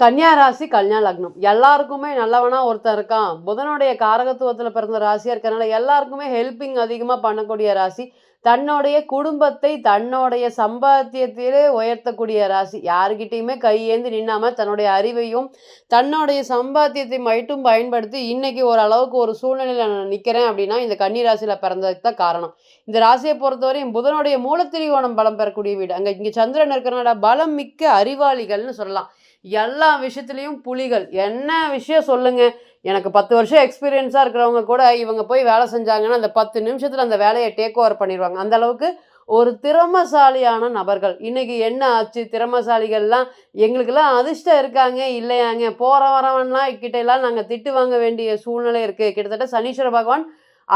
கன்னியா ராசி கல்யாண லக்னம். எல்லாருக்குமே நல்லவனா ஒருத்தன் இருக்கான். புதனுடைய காரகத்துவத்தில் பிறந்த ராசியாக இருக்கிறனால எல்லாருக்குமே ஹெல்பிங் அதிகமாக பண்ணக்கூடிய ராசி. தன்னுடைய குடும்பத்தை தன்னுடைய சம்பாத்தியத்திலே உயர்த்தக்கூடிய ராசி. யாருக்கிட்டேயுமே கையேந்து நின்னாம தன்னுடைய அறிவையும் தன்னுடைய சம்பாத்தியத்தை மட்டும் பயன்படுத்தி இன்னைக்கு ஓரளவுக்கு ஒரு சூழ்நிலையில் நான் நிற்கிறேன் அப்படின்னா இந்த கன்னி ராசியில் பிறந்ததுக்கு தான் காரணம். இந்த ராசியை பொறுத்தவரையும் புதனுடைய மூலத்திரிகோணம் பலம் பெறக்கூடிய வீடு. அங்கே இங்கே சந்திரன் இருக்கிறனால பலம் மிக்க அறிவாளிகள்னு சொல்லலாம். எல்லா விஷயத்துலேயும் புலிகள். என்ன விஷயம் சொல்லுங்க? எனக்கு பத்து வருஷம் எக்ஸ்பீரியன்ஸாக இருக்கிறவங்க கூட இவங்க போய் வேலை செஞ்சாங்கன்னா அந்த பத்து நிமிஷத்தில் அந்த வேலையை டேக் ஓவர் பண்ணிடுவாங்க. அந்த அளவுக்கு ஒரு திறமசாலியான நபர்கள். இன்றைக்கி என்ன ஆச்சு? திறமசாலிகள்லாம் எங்களுக்கெல்லாம் அதிர்ஷ்டம் இருக்காங்க இல்லையாங்க. போகிற வரவன்லாம் கிட்ட எல்லாம் நாங்கள் திட்டு வாங்க வேண்டிய சூழ்நிலை இருக்குது கிட்டத்தட்ட சனீஸ்வர பகவான்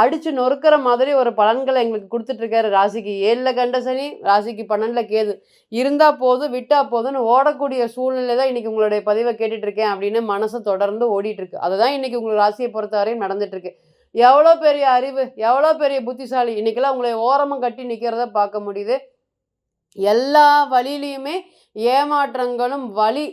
அடிச்சு நொறுக்கிற மாதிரி ஒரு பலன்களை எங்களுக்கு கொடுத்துட்ருக்காரு ராசிக்கு. ஏழில் கண்ட சனி ராசிக்கு பன்னெண்டில் கேது. இருந்தால் போதும் விட்டால் போதும்னு ஓடக்கூடிய சூழ்நிலை தான் இன்றைக்கி உங்களுடைய பதிவை கேட்டுட்ருக்கேன் அப்படின்னு மனசு தொடர்ந்து ஓடிட்டுருக்கு அதுதான் இன்றைக்கி உங்களுக்கு ராசியை பொறுத்தவரையும் நடந்துகிட்ருக்கு எவ்வளோ பெரிய அறிவு எவ்வளோ பெரிய புத்திசாலி. இன்றைக்கெல்லாம் உங்களை ஓரமாக கட்டி நிற்கிறத பார்க்க முடியுது. எல்லா வழியிலையுமே ஏமாற்றங்களும் வழி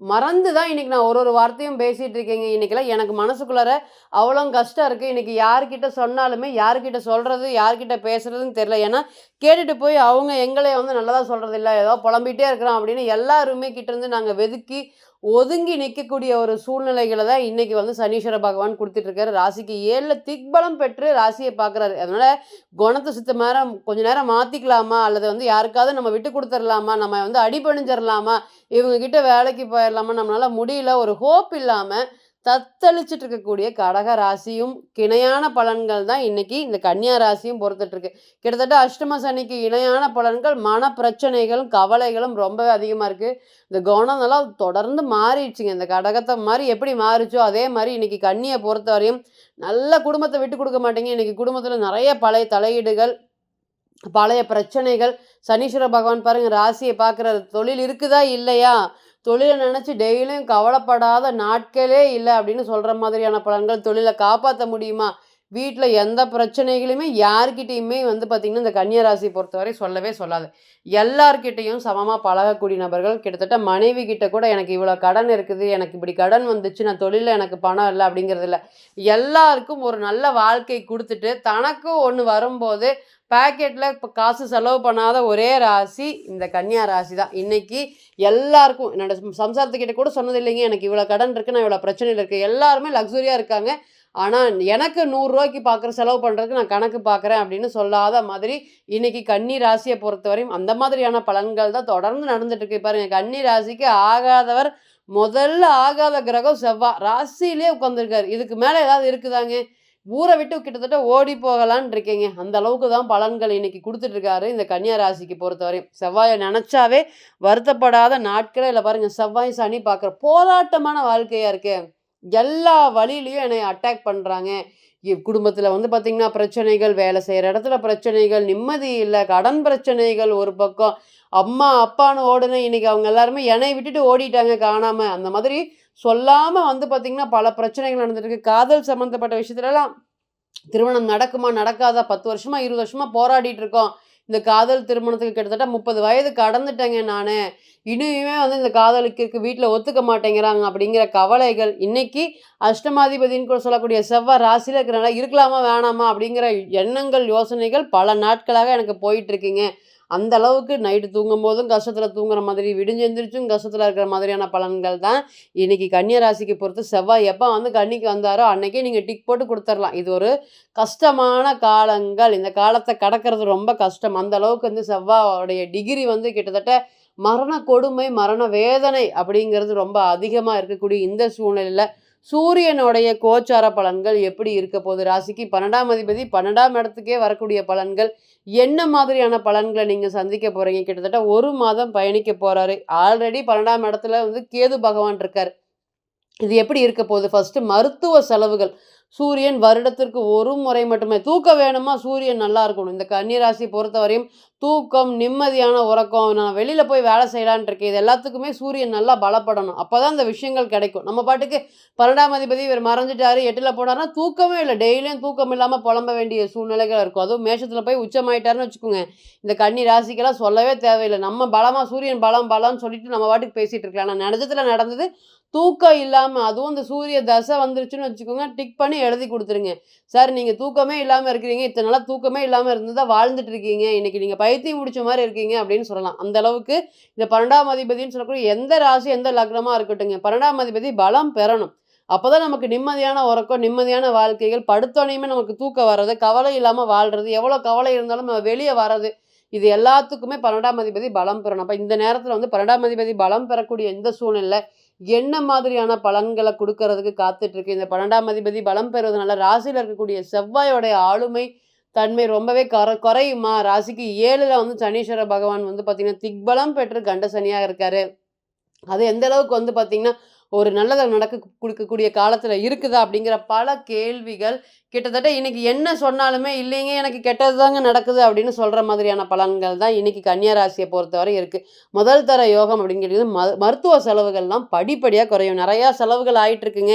மறந்து தான் இன்றைக்கி நான் ஒரு ஒரு வார்த்தையும் பேசிகிட்டு இருக்கேங்க. இன்றைக்கெல்லாம் எனக்கு மனசுக்குள்ளார அவ்வளோ கஷ்டம் இருக்குது இன்றைக்கி யார்கிட்ட சொன்னாலுமே யார்கிட்ட சொல்கிறது யார்கிட்ட பேசுகிறதுன்னு தெரில ஏன்னா கேட்டுட்டு போய் அவங்க எங்களை வந்து நல்லதாக சொல்கிறது இல்லை ஏதோ புலம்பிகிட்டே இருக்கிறோம் அப்படின்னு எல்லாருமே கிட்டேருந்து நாங்கள் வெதுக்கி ஒதுங்கி நிற்கக்கூடிய ஒரு சூழ்நிலைகளை தான் இன்றைக்கி வந்து சனீஸ்வர பகவான் கொடுத்துட்ருக்காரு. ராசிக்கு ஏழில் திக்பலம் பெற்று ராசியை பார்க்குறாரு. அதனால் குணத்தை சுத்தமாக நேரம் கொஞ்ச நேரம் மாற்றிக்கலாமா அல்லது வந்து யாருக்காவது நம்ம விட்டு கொடுத்துடலாமா? நம்ம வந்து அடிபணிஞ்சிடலாமா இவங்கக்கிட்ட வேலைக்கு போயிடலாமா? நம்மளால் முடியல ஒரு ஹோப் இல்லாமல் தத்தளிச்சிட்டு இருக்கக்கூடிய கடக ராசியும் கிணையான பலன்கள் தான் இன்னைக்கு இந்த கன்னியா ராசியும் பொறுத்துட்டு இருக்கு கிட்டத்தட்ட அஷ்டம சனிக்கு இணையான பலன்கள் மன பிரச்சனைகளும் கவலைகளும் ரொம்பவே அதிகமாக இருக்கு. இந்த குணம் எல்லாம் தொடர்ந்து மாறிடுச்சுங்க. இந்த கடகத்தை மாதிரி எப்படி மாறிச்சோ அதே மாதிரி இன்னைக்கு கன்னியை பொறுத்த வரையும் நல்ல குடும்பத்தை விட்டு கொடுக்க மாட்டீங்க. இன்னைக்கு குடும்பத்தில் நிறைய பழைய தலையீடுகள் பழைய பிரச்சனைகள். சனீஸ்வர பகவான் பாருங்க ராசியை பார்க்குற தொழில் இருக்குதா இல்லையா? தொழிலை நினச்சி டெய்லியும் கவலைப்படாத நாட்களே இல்லை அப்படின்னு சொல்கிற மாதிரியான பலன்கள் தொழிலை காப்பாற்ற முடியுமா? வீட்டில் எந்த பிரச்சனைகளையுமே யார்கிட்டயுமே வந்து பார்த்திங்கன்னா இந்த கன்னியராசி பொறுத்தவரை சொல்லவே சொல்லாது. எல்லார்கிட்டையும் சமமாக பழகக்கூடிய நபர்கள் கிட்டத்தட்ட மனைவி கிட்ட கூட எனக்கு இவ்வளோ கடன் இருக்குது எனக்கு இப்படி கடன் வந்துச்சு நான் தொழிலில் எனக்கு பணம் இல்லை அப்படிங்கிறது இல்லை. எல்லாருக்கும் ஒரு நல்ல வாழ்க்கை கொடுத்துட்டு தனக்கும் ஒன்று வரும்போது பேக்கெட்டில் இப்போ காசு செலவு பண்ணாத ஒரே ராசி இந்த கன்னியா ராசி தான். இன்றைக்கி எல்லாருக்கும் என்னோடய சம்சாரத்துக்கிட்ட கூட சொன்னது இல்லைங்க எனக்கு இவ்வளோ கடன் இருக்குது நான் இவ்வளோ பிரச்சனையில் இருக்குது எல்லாருமே லக்ஸுரியாக இருக்காங்க. ஆனால் எனக்கு நூறுரூவாய்க்கு பார்க்குற செலவு பண்ணுறதுக்கு நான் கணக்கு பார்க்குறேன் அப்படின்னு சொல்லாத மாதிரி இன்றைக்கி கன்னி ராசியை பொறுத்தவரையும் அந்த மாதிரியான பலன்கள் தான் தொடர்ந்து நடந்துட்டு இருக்கு கன்னி ராசிக்கு ஆகாதவர் முதல்ல ஆகாத கிரகம் செவ்வாய் ராசியிலே உட்காந்துருக்காரு இதுக்கு மேலே ஏதாவது இருக்குதாங்க? ஊரை விட்டு கிட்டத்தட்ட ஓடி போகலான் இருக்கீங்க. அந்த அளவுக்கு தான் பலன்கள் இன்னைக்கு கொடுத்துட்டு இருக்காரு இந்த கன்னியா ராசிக்கு பொறுத்தவரையும். செவ்வாயை நினச்சாவே வருத்தப்படாத நாட்களே இல்லை பாருங்க. செவ்வாய் சனி பார்க்குற போராட்டமான வாழ்க்கையா இருக்கே. எல்லா வழியிலையும் என்னை அட்டாக் பண்ணுறாங்க குடும்பத்தில் வந்து பார்த்திங்கன்னா பிரச்சனைகள் வேலை செய்கிற இடத்துல பிரச்சனைகள் நிம்மதி இல்லை கடன் பிரச்சனைகள் ஒரு பக்கம். அம்மா அப்பான்னு ஓடுன இன்னைக்கு அவங்க எல்லாருமே என்னை விட்டுட்டு ஓடிட்டாங்க காணாமல் அந்த மாதிரி சொல்லாமல் வந்து பார்த்திங்கன்னா பல பிரச்சனைகள் நடந்துருக்கு காதல் சம்மந்தப்பட்ட விஷயத்துலலாம் திருமணம் நடக்குமா நடக்காதா பத்து வருஷமாக இருபது வருஷமாக போராடிட்டு இருக்கோம். இந்த காதல் திருமணத்துக்கு கிட்டத்தட்ட முப்பது வயது கடந்துட்டேங்க நான். இனிமே வந்து இந்த காதலுக்கு இருக்கு வீட்டில் ஒத்துக்க மாட்டேங்கிறாங்க அப்படிங்கிற கவலைகள் இன்னைக்கு அஷ்டமாதிபதின்னு கூட சொல்லக்கூடிய செவ்வாய் ராசியில் இருக்கிறனால இருக்கலாமா வேணாமா அப்படிங்கிற எண்ணங்கள் யோசனைகள் பல நாட்களாக எனக்கு போயிட்டு இருக்குங்க. அந்த அளவுக்கு நைட்டு தூங்கும் போதும் கஷ்டத்தில் தூங்குற மாதிரி விடிஞ்செந்திரிச்சும் கஷ்டத்தில் இருக்கிற மாதிரியான பலன்கள் தான் இன்னைக்கு கன்னியராசிக்கு பொறுத்து செவ்வாய் எப்போ வந்து கன்னிக்கு வந்தாரோ அன்னைக்கே நீங்கள் டிக் போட்டு கொடுத்துர்லாம் இது ஒரு கஷ்டமான காலங்கள். இந்த காலத்தை கடக்கிறது ரொம்ப கஷ்டம். அந்த அளவுக்கு வந்து செவ்வாயோடைய டிகிரி வந்து கிட்டத்தட்ட மரண கொடுமை மரண வேதனை அப்படிங்கிறது ரொம்ப அதிகமாக இருக்கக்கூடிய இந்த சூழ்நிலையில் சூரியனுடைய கோச்சார பலன்கள் எப்படி இருக்க போகுது? ராசிக்கு பன்னெண்டாம் அதிபதி பன்னெண்டாம் இடத்துக்கே வரக்கூடிய பலன்கள். என்ன மாதிரியான பலன்களை நீங்கள் சந்திக்க போகிறீங்க கிட்டத்தட்ட ஒரு மாதம் பயணிக்க போகிறாரு ஆல்ரெடி பன்னெண்டாம் இடத்துல வந்து கேது பகவான் இருக்கார். இது எப்படி இருக்க போகுது? ஃபஸ்ட்டு மருத்துவ செலவுகள். சூரியன் வருடத்திற்கு ஒரு முறை மட்டுமே. தூக்க வேணுமா? சூரியன் நல்லா இருக்கணும். இந்த கன்னிராசி பொறுத்தவரையும் தூக்கம் நிம்மதியான உறக்கம் நான் வெளியில் போய் வேலை செய்யலான்னு இருக்கேன் இது எல்லாத்துக்குமே சூரியன் நல்லா பலப்படணும். அப்போ தான் இந்த விஷயங்கள் கிடைக்கும். நம்ம பாட்டுக்கு பன்னெண்டாம் அதிபதி இவர் மறைஞ்சிட்டாரு எட்டில் போனார்னா தூக்கமே இல்லை. டெய்லியும் தூக்கம் இல்லாமல் புலம்ப வேண்டிய சூழ்நிலைகள் இருக்கும். அதுவும் மேஷத்தில் போய் உச்சமாயிட்டாருன்னு வச்சுக்கோங்க. இந்த கன்னி ராசிக்கெல்லாம் சொல்லவே தேவையில்லை. நம்ம பலமாக சூரியன் பலம் பலம்னு சொல்லிட்டு நம்ம பாட்டுக்கு பேசிகிட்டு இருக்கலாம். ஆனால் நிஜத்தில் நடந்தது தூக்கம் இல்லாமல் அதுவும் இந்த சூரிய தசை வந்துருச்சுன்னு வச்சுக்கோங்க டிக் பண்ணி எழுதி கொடுத்துருங்க. சார் நீங்கள் தூக்கமே இல்லாமல் இருக்கிறீங்க. இத்தனை நாளாக தூக்கமே இல்லாமல் இருந்து தான் வாழ்ந்துட்டு இருக்கீங்க. இன்னைக்கு நீங்கள் பைத்தியம் முடிச்ச மாதிரி இருக்கீங்க அப்படின்னு சொல்லலாம். அந்த அளவுக்கு இந்த பன்னெண்டாம் அதிபதினு சொல்லக்கூடிய எந்த ராசி எந்த லக்னமாக இருக்கட்டுங்க பன்னெண்டாம் அதிபதி பலம் பெறணும். அப்போ தான் நமக்கு நிம்மதியான உறக்கம் நிம்மதியான வாழ்க்கைகள் படுத்தோனையுமே நமக்கு தூக்கம் வர்றது கவலை இல்லாமல் வாழ்கிறது எவ்வளோ கவலை இருந்தாலும் நம்ம வெளியே வர்றது இது எல்லாத்துக்குமே பன்னெண்டாம் அதிபதி பலம் பெறணும். அப்போ இந்த நேரத்தில் வந்து பன்னெண்டாம் அதிபதி பலம் பெறக்கூடிய இந்த சூழ்நிலை என்ன மாதிரியான பலன்களை கொடுக்கறதுக்கு காத்துட்ருக்கு இந்த பன்னெண்டாம் அதிபதி பலம் பெறுவதனால ராசியில் இருக்கக்கூடிய செவ்வாயோடைய ஆளுமை தன்மை ரொம்பவே குறை குறையுமா? ராசிக்கு ஏழில் வந்து சனீஸ்வர பகவான் வந்து பார்த்திங்கன்னா திக்பலம் பெற்று கண்ட சனியாக இருக்காரு. அது எந்த அளவுக்கு வந்து பார்த்திங்கன்னா ஒரு நல்லதை நடக்க கொடுக்கக்கூடிய காலத்தில் இருக்குதா அப்படிங்கிற பல கேள்விகள் கிட்டத்தட்ட இன்னைக்கு என்ன சொன்னாலுமே இல்லைங்க எனக்கு கெட்டது தாங்க நடக்குது அப்படின்னு சொல்கிற மாதிரியான பலன்கள் தான் இன்றைக்கி கன்னியாராசியை பொறுத்தவரை இருக்குது முதல் தர யோகம் அப்படிங்கிறது ம மருத்துவ செலவுகள்லாம் படிப்படியாக குறையும். நிறையா செலவுகள் ஆயிட்டு இருக்குங்க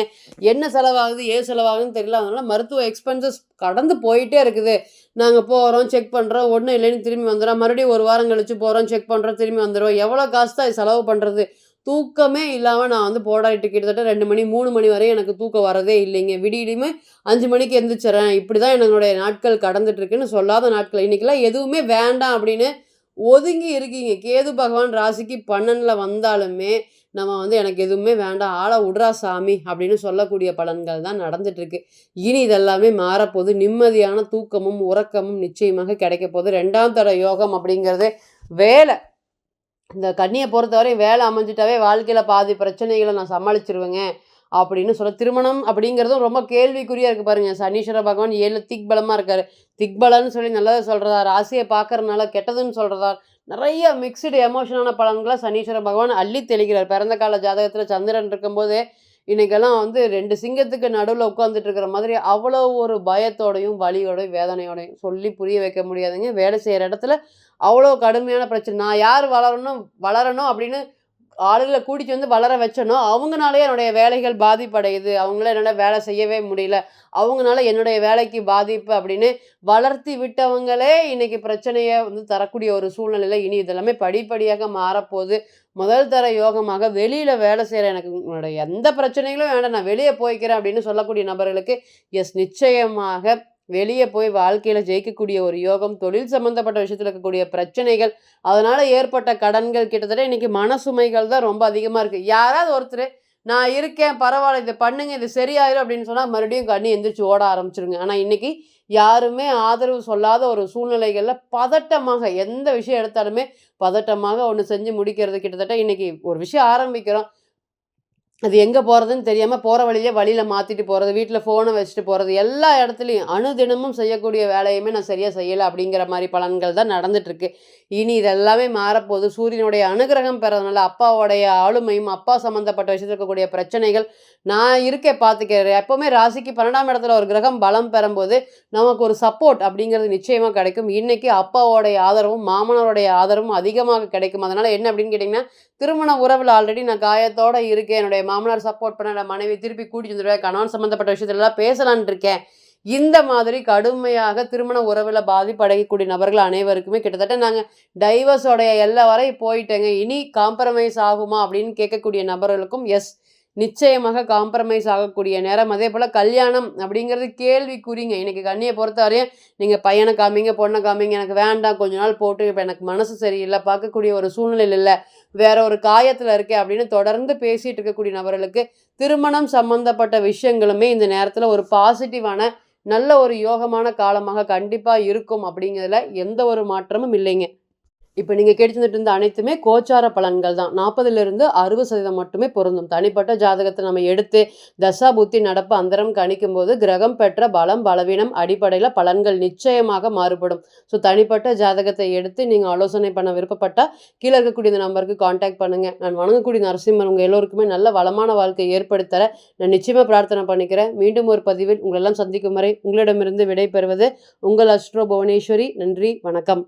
என்ன செலவாகுது ஏ செலவாகுதுன்னு தெரியல. அதனால் மருத்துவ எக்ஸ்பென்சஸ் கடந்து போயிட்டே இருக்குது. நாங்கள் போகிறோம் செக் பண்ணுறோம் ஒன்றும் இல்லைன்னு திரும்பி வந்துடுறோம். மறுபடியும் ஒரு வாரம் கழித்து போகிறோம் செக் பண்ணுறோம் திரும்பி வந்துடுறோம். எவ்வளோ காசு தான் செலவு பண்ணுறது தூக்கமே இல்லாமல் நான் வந்து போராடிட்டு கிட்டத்தட்ட ரெண்டு மணி மூணு மணி வரையும் எனக்கு தூக்கம் வரதே இல்லைங்க. விடியுமே அஞ்சு மணிக்கு எந்திரிச்சிடறேன் இப்படி தான் என்னுடைய நாட்கள் கடந்துட்டுருக்குன்னு சொல்லாத நாட்கள். இன்றைக்கெல்லாம் எதுவுமே வேண்டாம் அப்படின்னு ஒதுங்கி இருக்கீங்க. கேது பகவான் ராசிக்கு பன்னனில் வந்தாலுமே நம்ம வந்து எனக்கு எதுவுமே வேண்டாம். ஆளை விட்றா சாமி அப்படின்னு சொல்லக்கூடிய பலன்கள் தான் நடந்துட்டுருக்கு. இனி இதெல்லாமே மாறப்போது நிம்மதியான தூக்கமும் உறக்கமும் நிச்சயமாக கிடைக்க போகுது ரெண்டாம் தர யோகம் அப்படிங்கிறது வேலை. இந்த கன்னியை பொறுத்தவரை வேலை அமைஞ்சிட்டாவே வாழ்க்கையில் பாதி பிரச்சனைகளை நான் சமாளிச்சிருவேங்க. அப்படின்னு சொல்ல திருமணம் அப்படிங்கிறதும் ரொம்ப கேள்விக்குறியாக இருக்குது பாருங்கள் சனீஸ்வர பகவான் ஏழு திக்பலமாக இருக்கார். திக்பலன்னு சொல்லி நல்லதை சொல்கிறதா ராசியை பார்க்கறதுனால கெட்டதுன்னு சொல்கிறதா நிறைய மிக்சடு எமோஷனான பலன்களை சனீஸ்வர பகவான் அள்ளி தெளிக்கிறார். பிறந்த கால ஜாதகத்தில் சந்திரன் இருக்கும்போது இன்றைக்கெல்லாம் வந்து ரெண்டு சிங்கத்துக்கு நடுவில் உட்காந்துட்டு இருக்கிற மாதிரி அவ்வளோ ஒரு பயத்தோடையும் வலியோடையும் வேதனையோடையும் சொல்லி புரிய வைக்க முடியாதுங்க. வேலை செய்கிற இடத்துல அவ்வளோ கடுமையான பிரச்சனை. நான் யார் வளரணும் வளரணும் அப்படின்னு ஆளுகளை கூட்டிட்டு வந்து வளர வச்சனோ அவங்களாலே என்னுடைய வேலைகள் பாதிப்படையுது. அவங்கள என்னால் வேலை செய்யவே முடியல. அவங்களால என்னுடைய வேலைக்கு பாதிப்பு அப்படின்னு வளர்த்தி விட்டவங்களே இன்றைக்கி பிரச்சனையை வந்து தரக்கூடிய ஒரு சூழ்நிலையில் இனி இதெல்லாமே படிப்படியாக மாறப்போகுது. முதல் தர யோகமாக வெளியில் வேலை செய்கிற எனக்கு உங்களோட எந்த பிரச்சனைகளும் வேண்டாம். நான் வெளியே போய்க்கிறேன் அப்படின்னு சொல்லக்கூடிய நபர்களுக்கு எஸ் நிச்சயமாக வெளியே போய் வாழ்க்கையில் ஜெயிக்கக்கூடிய ஒரு யோகம் தொழில் சம்மந்தப்பட்ட விஷயத்தில் இருக்கக்கூடிய பிரச்சனைகள் அதனால் ஏற்பட்ட கடன்கள் கிட்டத்தட்ட இன்றைக்கி மனசுமைகள் தான் ரொம்ப அதிகமாக இருக்குது யாராவது ஒருத்தர் நான் இருக்கேன் பரவாயில்ல இதை பண்ணுங்க இது சரியாயிரும் அப்படின்னு சொன்னால் மறுபடியும் கண்ணி எந்திரிச்சு ஓட ஆரம்பிச்சிருங்க. ஆனால் இன்றைக்கி யாருமே ஆதரவு சொல்லாத ஒரு சூழ்நிலைகளில் பதட்டமாக எந்த விஷயம் எடுத்தாலுமே பதட்டமாக ஒன்று செஞ்சு முடிக்கிறது கிட்டத்தட்ட இன்றைக்கி ஒரு விஷயம் ஆரம்பிக்கிறோம். அது எங்கே போகிறதுன்னு தெரியாமல் போகிற வழியிலே வழியில் மாற்றிட்டு போகிறது வீட்டில் ஃபோனை வச்சுட்டு போகிறது எல்லா இடத்துலையும் அணுதினமும் செய்யக்கூடிய வேலையுமே நான் சரியாக செய்யலை அப்படிங்கிற மாதிரி பலன்கள் தான் நடந்துட்டுருக்கு. இனி இதெல்லாமே மாறப்போகுது. சூரியனுடைய அனுகிரகம் பெறதுனால அப்பாவோடைய ஆளுமையும் அப்பா சம்மந்தப்பட்ட விஷயத்தில் இருக்கக்கூடிய பிரச்சனைகள் நான் இருக்கே பார்த்துக்கிறேன். எப்போவுமே ராசிக்கு பன்னெண்டாம் இடத்துல ஒரு கிரகம் பலம் பெறும்போது நமக்கு ஒரு சப்போர்ட் அப்படிங்கிறது நிச்சயமாக கிடைக்கும். இன்றைக்கி அப்பாவோடைய ஆதரவும் மாமனருடைய ஆதரவும் அதிகமாக கிடைக்கும். அதனால் என்ன அப்படின்னு கேட்டிங்கன்னா திருமண உறவில் ஆல்ரெடி நான் காயத்தோடு இருக்கேன். என்னுடைய மாமனார் சப்போர்ட் பண்ண மனைவி திருப்பி கூட்டிட்டு வந்துடுவேன் கணவன் சம்மந்தப்பட்ட விஷயத்துலலாம் பேசலான் இருக்கேன். இந்த மாதிரி கடுமையாக திருமண உறவில் பாதிப்படையக்கூடிய நபர்கள் அனைவருக்குமே கிட்டத்தட்ட நாங்கள் டைவர்ஸோடைய எல்லா வரை போயிட்டேங்க. இனி காம்ப்ரமைஸ் ஆகுமா அப்படின்னு கேட்கக்கூடிய நபர்களுக்கும் எஸ் நிச்சயமாக காம்ப்ரமைஸ் ஆகக்கூடிய நேரம். அதே போல் கல்யாணம் அப்படிங்கிறது கேள்விக்குறிங்க. இன்னைக்கு கண்ணியை பொறுத்தவரையும் நீங்கள் பையனை காமிங்க பொண்ணை காமிங்க எனக்கு வேண்டாம் கொஞ்ச நாள் போட்டு இப்போ எனக்கு மனசு சரியில்லை பார்க்கக்கூடிய ஒரு சூழ்நிலையில் இல்லை வேற ஒரு காயத்தில் இருக்கே அப்படின்னு தொடர்ந்து பேசிகிட்டு இருக்கக்கூடிய நபர்களுக்கு திருமணம் சம்மந்தப்பட்ட விஷயங்களுமே இந்த நேரத்தில் ஒரு பாசிட்டிவான நல்ல ஒரு யோகமான காலமாக கண்டிப்பாக இருக்கும் அப்படிங்கிறதுல எந்த ஒரு மாற்றமும் இல்லைங்க. இப்போ நீங்கள் கேட்டுட்டு இருந்த அனைத்துமே கோச்சார பலன்கள் தான். நாற்பதுலேருந்து அறுபது சதவீதம் மட்டுமே பொருந்தும். தனிப்பட்ட ஜாதகத்தை நம்ம எடுத்து தசா புத்தி நடப்பு அந்தரம் கணிக்கும் போது கிரகம் பெற்ற பலம் பலவீனம் அடிப்படையில் பலன்கள் நிச்சயமாக மாறுபடும். ஸோ தனிப்பட்ட ஜாதகத்தை எடுத்து நீங்கள் ஆலோசனை பண்ண விருப்பப்பட்டால் கீழே இருக்கக்கூடிய இந்த நம்பருக்கு காண்டாக்ட் பண்ணுங்கள் நான் வணங்கக்கூடிய நரசிம்மன் உங்கள் எல்லோருக்குமே நல்ல வளமான வாழ்க்கை ஏற்படுத்தர நான் நிச்சயமாக பிரார்த்தனை பண்ணிக்கிறேன். மீண்டும் ஒரு பதிவில் உங்களெல்லாம் சந்திக்கும் வரை உங்களிடமிருந்து விடை பெறுவது உங்கள் அஸ்ட்ரோ புவனேஸ்வரி. நன்றி வணக்கம்.